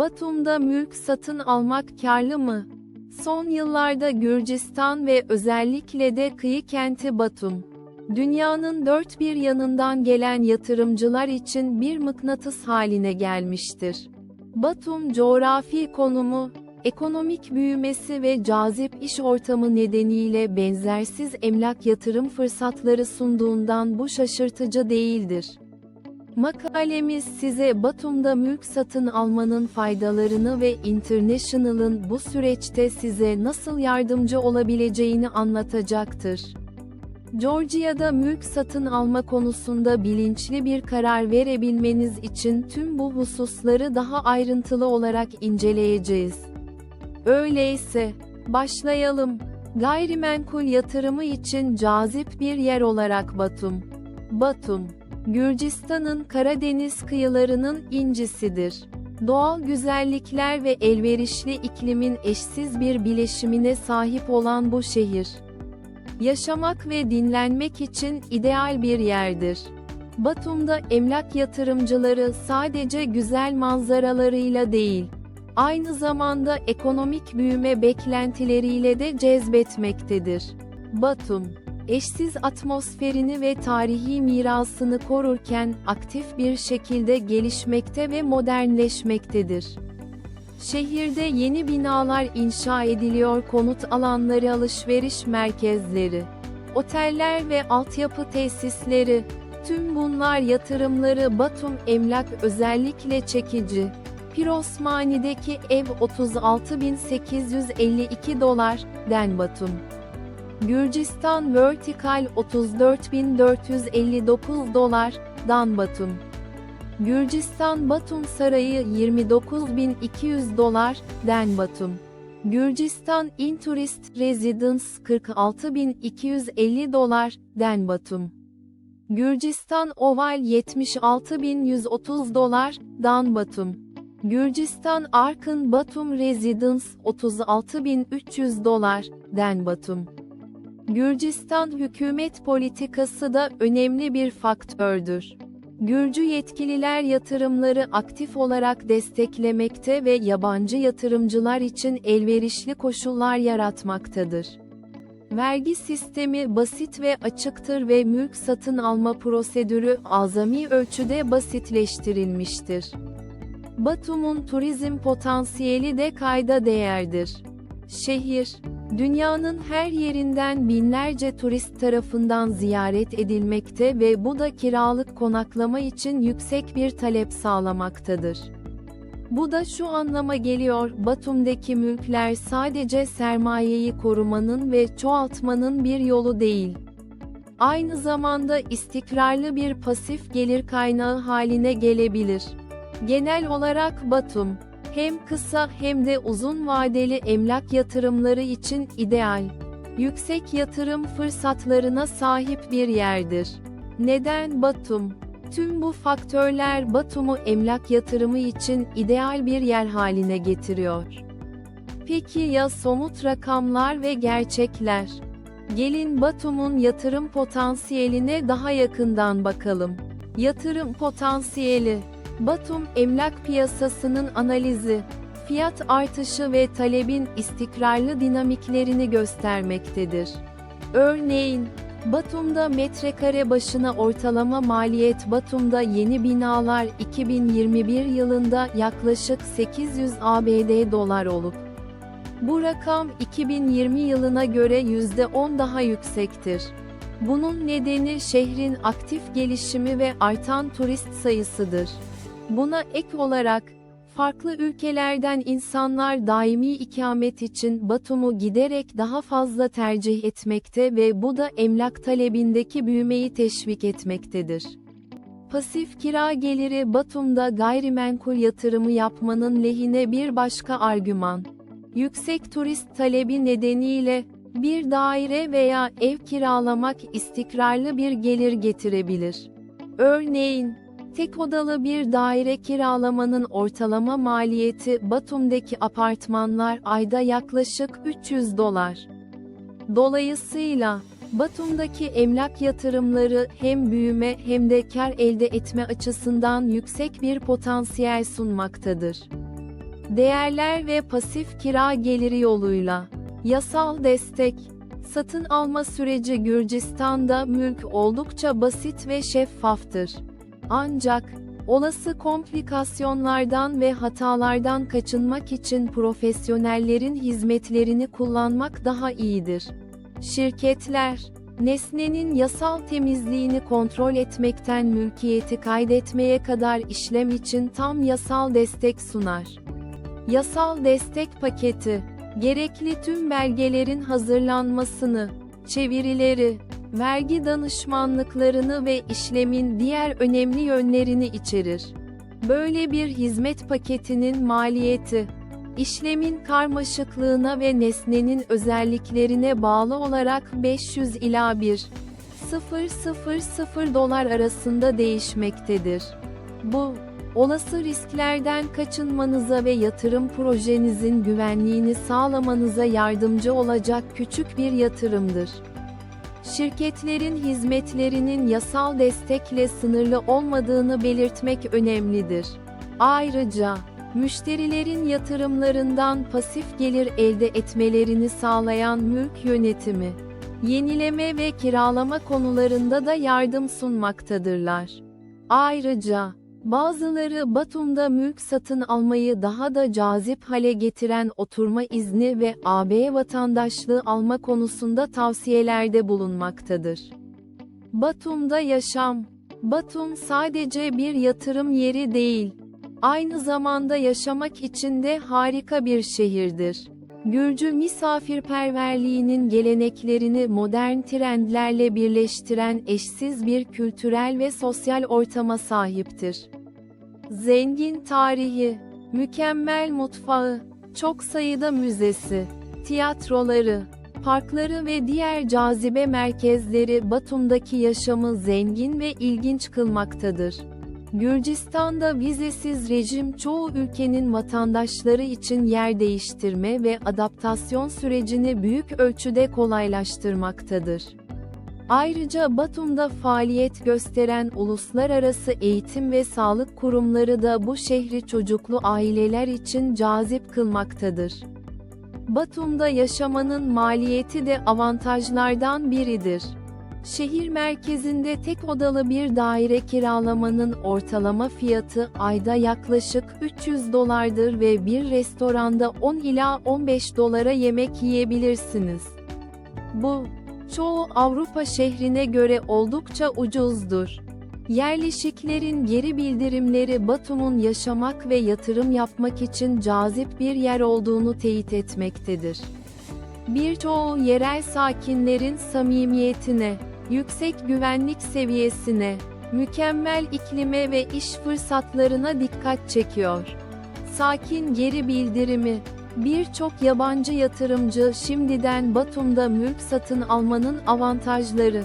Batum'da mülk satın almak karlı mı? Son yıllarda Gürcistan ve özellikle de kıyı kenti Batum, dünyanın dört bir yanından gelen yatırımcılar için bir mıknatıs haline gelmiştir. Batum coğrafi konumu, ekonomik büyümesi ve cazip iş ortamı nedeniyle benzersiz emlak yatırım fırsatları sunduğundan bu şaşırtıcı değildir. Makalemiz size Batum'da mülk satın almanın faydalarını ve International'ın bu süreçte size nasıl yardımcı olabileceğini anlatacaktır. Georgia'da mülk satın alma konusunda bilinçli bir karar verebilmeniz için tüm bu hususları daha ayrıntılı olarak inceleyeceğiz. Öyleyse, başlayalım. Gayrimenkul yatırımı için cazip bir yer olarak Batum. Batum, Gürcistan'ın Karadeniz kıyılarının incisidir. Doğal güzellikler ve elverişli iklimin eşsiz bir bileşimine sahip olan bu şehir, yaşamak ve dinlenmek için ideal bir yerdir. Batum'da emlak yatırımcıları sadece güzel manzaralarıyla değil, aynı zamanda ekonomik büyüme beklentileriyle de cezbetmektedir. Batum, eşsiz atmosferini ve tarihi mirasını korurken aktif bir şekilde gelişmekte ve modernleşmektedir. Şehirde yeni binalar inşa ediliyor konut alanları alışveriş merkezleri, oteller ve altyapı tesisleri, tüm bunlar yatırımları Batum Emlak özellikle çekici. Pirosmani'deki ev 36.852 dolar, Den Batum. Gürcistan Vertikal 34.459 dolar, Dan Batum. Gürcistan Batum Sarayı 29.200 dolar, Den Batum. Gürcistan Intourist Residence 46.250 dolar, Den Batum. Gürcistan Oval 76.130 dolar, Dan Batum. Gürcistan Arkın Batum Residence 36.300 dolar, Den Batum. Gürcistan hükümet politikası da önemli bir faktördür. Gürcü yetkililer yatırımları aktif olarak desteklemekte ve yabancı yatırımcılar için elverişli koşullar yaratmaktadır. Vergi sistemi basit ve açıktır ve mülk satın alma prosedürü azami ölçüde basitleştirilmiştir. Batum'un turizm potansiyeli de kayda değerdir. Şehir, dünyanın her yerinden binlerce turist tarafından ziyaret edilmekte ve bu da kiralık konaklama için yüksek bir talep sağlamaktadır. Bu da şu anlama geliyor, Batum'daki mülkler sadece sermayeyi korumanın ve çoğaltmanın bir yolu değil. Aynı zamanda istikrarlı bir pasif gelir kaynağı haline gelebilir. Genel olarak Batum, hem kısa hem de uzun vadeli emlak yatırımları için ideal, yüksek yatırım fırsatlarına sahip bir yerdir. Neden Batum? Tüm bu faktörler Batum'u emlak yatırımı için ideal bir yer haline getiriyor. Peki ya somut rakamlar ve gerçekler? Gelin Batum'un yatırım potansiyeline daha yakından bakalım. Yatırım potansiyeli Batum emlak piyasasının analizi, fiyat artışı ve talebin istikrarlı dinamiklerini göstermektedir. Örneğin, Batum'da metrekare başına ortalama maliyet Batum'da yeni binalar 2021 yılında yaklaşık 800 ABD dolar olup, bu rakam 2020 yılına göre %10 daha yüksektir. Bunun nedeni şehrin aktif gelişimi ve artan turist sayısıdır. Buna ek olarak, farklı ülkelerden insanlar daimi ikamet için Batum'u giderek daha fazla tercih etmekte ve bu da emlak talebindeki büyümeyi teşvik etmektedir. Pasif kira geliri Batum'da gayrimenkul yatırımı yapmanın lehine bir başka argüman. Yüksek turist talebi nedeniyle, bir daire veya ev kiralamak istikrarlı bir gelir getirebilir. Örneğin, Tek odalı bir daire kiralamanın ortalama maliyeti Batum'daki apartmanlar ayda yaklaşık 300 dolar. Dolayısıyla, Batum'daki emlak yatırımları hem büyüme hem de kar elde etme açısından yüksek bir potansiyel sunmaktadır. Değerler ve pasif kira geliri yoluyla. Yasal destek. Satın alma süreci Gürcistan'da mülk oldukça basit ve şeffaftır. Ancak, olası komplikasyonlardan ve hatalardan kaçınmak için profesyonellerin hizmetlerini kullanmak daha iyidir. Şirketler, nesnenin yasal temizliğini kontrol etmekten mülkiyeti kaydetmeye kadar işlem için tam yasal destek sunar. Yasal destek paketi, gerekli tüm belgelerin hazırlanmasını, çevirileri, vergi danışmanlıklarını ve işlemin diğer önemli yönlerini içerir. Böyle bir hizmet paketinin maliyeti, işlemin karmaşıklığına ve nesnenin özelliklerine bağlı olarak 500 ila 1 000 dolar arasında değişmektedir. Bu, olası risklerden kaçınmanıza ve yatırım projenizin güvenliğini sağlamanıza yardımcı olacak küçük bir yatırımdır. Şirketlerin hizmetlerinin yasal destekle sınırlı olmadığını belirtmek önemlidir. Ayrıca, müşterilerin yatırımlarından pasif gelir elde etmelerini sağlayan mülk yönetimi, yenileme ve kiralama konularında da yardım sunmaktadırlar. Ayrıca, Bazıları Batum'da mülk satın almayı daha da cazip hale getiren oturma izni ve AB vatandaşlığı alma konusunda tavsiyelerde bulunmaktadır. Batum'da yaşam Batum sadece bir yatırım yeri değil, aynı zamanda yaşamak için de harika bir şehirdir. Gürcü misafirperverliğinin geleneklerini modern trendlerle birleştiren eşsiz bir kültürel ve sosyal ortama sahiptir. Zengin tarihi, mükemmel mutfağı, çok sayıda müzesi, tiyatroları, parkları ve diğer cazibe merkezleri Batum'daki yaşamı zengin ve ilginç kılmaktadır. Gürcistan'da vizesiz rejim çoğu ülkenin vatandaşları için yer değiştirme ve adaptasyon sürecini büyük ölçüde kolaylaştırmaktadır. Ayrıca Batum'da faaliyet gösteren uluslararası eğitim ve sağlık kurumları da bu şehri çocuklu aileler için cazip kılmaktadır. Batum'da yaşamanın maliyeti de avantajlardan biridir. Şehir merkezinde tek odalı bir daire kiralamanın ortalama fiyatı ayda yaklaşık 300 dolardır ve bir restoranda 10 ila 15 dolara yemek yiyebilirsiniz. Bu, çoğu Avrupa şehrine göre oldukça ucuzdur. Yerleşiklerin geri bildirimleri Batum'un yaşamak ve yatırım yapmak için cazip bir yer olduğunu teyit etmektedir. Birçoğu yerel sakinlerin samimiyetine, yüksek güvenlik seviyesine, mükemmel iklime ve iş fırsatlarına dikkat çekiyor. Sakin geri bildirimi, birçok yabancı yatırımcı şimdiden Batum'da mülk satın almanın avantajları.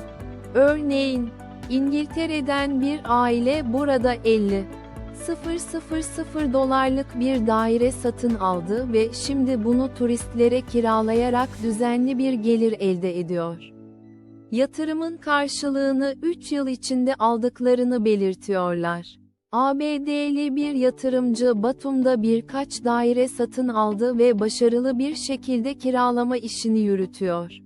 Örneğin, İngiltere'den bir aile burada 50 000 dolarlık bir daire satın aldı ve şimdi bunu turistlere kiralayarak düzenli bir gelir elde ediyor. Yatırımın karşılığını 3 yıl içinde aldıklarını belirtiyorlar. ABD'li bir yatırımcı Batum'da birkaç daire satın aldı ve başarılı bir şekilde kiralama işini yürütüyor.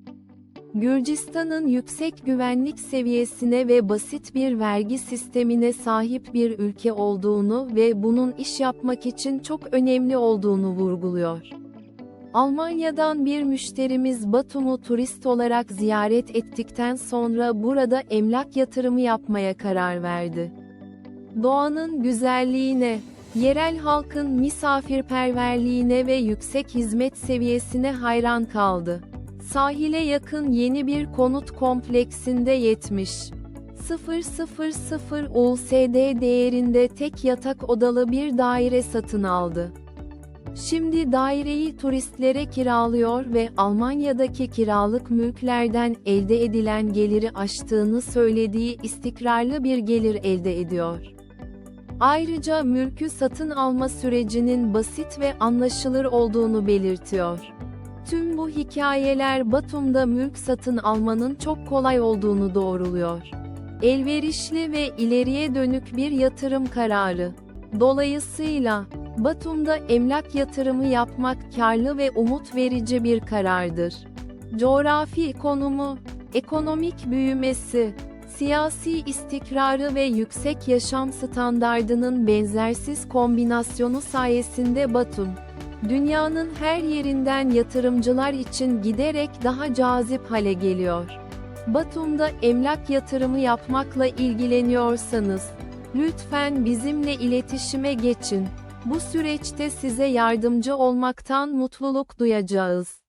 Gürcistan'ın yüksek güvenlik seviyesine ve basit bir vergi sistemine sahip bir ülke olduğunu ve bunun iş yapmak için çok önemli olduğunu vurguluyor. Almanya'dan bir müşterimiz Batum'u turist olarak ziyaret ettikten sonra burada emlak yatırımı yapmaya karar verdi. Doğanın güzelliğine, yerel halkın misafirperverliğine ve yüksek hizmet seviyesine hayran kaldı. Sahile yakın yeni bir konut kompleksinde 70 000 USD değerinde tek yatak odalı bir daire satın aldı. Şimdi daireyi turistlere kiralıyor ve Almanya'daki kiralık mülklerden elde edilen geliri aştığını söylediği istikrarlı bir gelir elde ediyor. Ayrıca mülkü satın alma sürecinin basit ve anlaşılır olduğunu belirtiyor. Tüm bu hikayeler Batum'da mülk satın almanın çok kolay olduğunu doğruluyor. Elverişli ve ileriye dönük bir yatırım kararı. Dolayısıyla, Batum'da emlak yatırımı yapmak karlı ve umut verici bir karardır. Coğrafi konumu, ekonomik büyümesi, siyasi istikrarı ve yüksek yaşam standardının benzersiz kombinasyonu sayesinde Batum, dünyanın her yerinden yatırımcılar için giderek daha cazip hale geliyor. Batum'da emlak yatırımı yapmakla ilgileniyorsanız, lütfen bizimle iletişime geçin. Bu süreçte size yardımcı olmaktan mutluluk duyacağız.